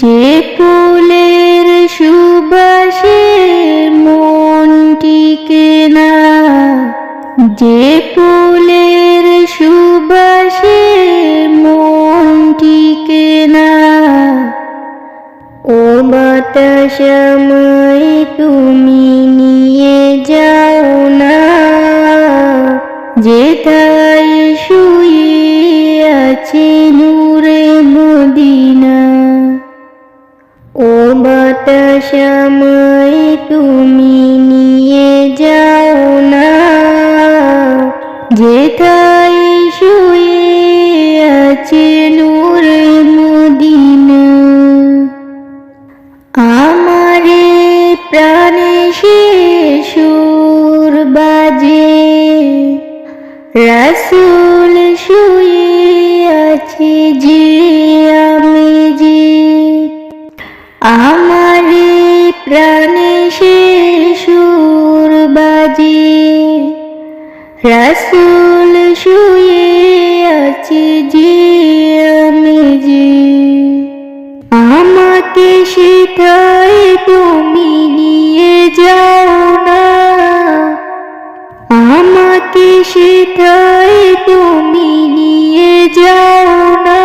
যে ফুলের সুবাসে মন টিকে না, যে ফুলের সুবাসে মন টিকে না। ও বাতাসময় তুমি নিয়ে যাও না যেথায় বাতাসময় তুমি নিয়ে যাও না। যেথায় শুয়ে আছে নূরে মদিনা। আমারে প্রাণে সুর বাজে। রাসুল শুয়ে আছে যে আমি যে প্রাণে সে সুর বাজে। রাসুল শুয়ে আছে যে আমি যে। আমাকে সেটাই তুমি নিয়ে যাও না। আমাকে সেটাই তুমি নিয়ে যাও না।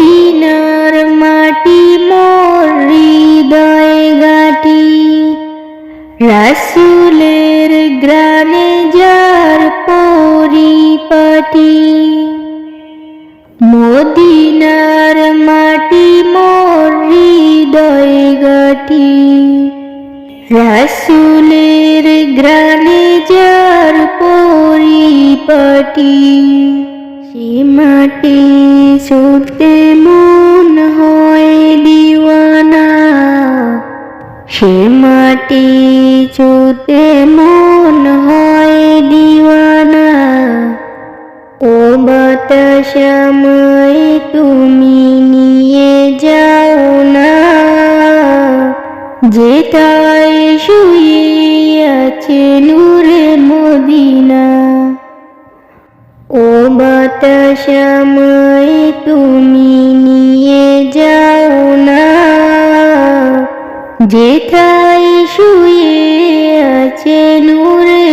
মদিনার মাটি মোর হৃদয় গাটি রাসুলের গ্রামে যার পরিপাটি। মদিনার মাটি মোর হৃদয় গাটি রাসুলের গ্রামে যার পরিপাটি। সে মাটি ছুটতে মন হয় দিওয়ানা। সে মাটি ছুটতে মন হয় দিওয়ানা। ও বাতাসময় তুমি নিয়ে যাও না যেটায় শুয়ে আছে নূরে মদিনা বাতাসময় তুমি নিয়ে যাও না। যেথায় শুয়ে আছে নূরে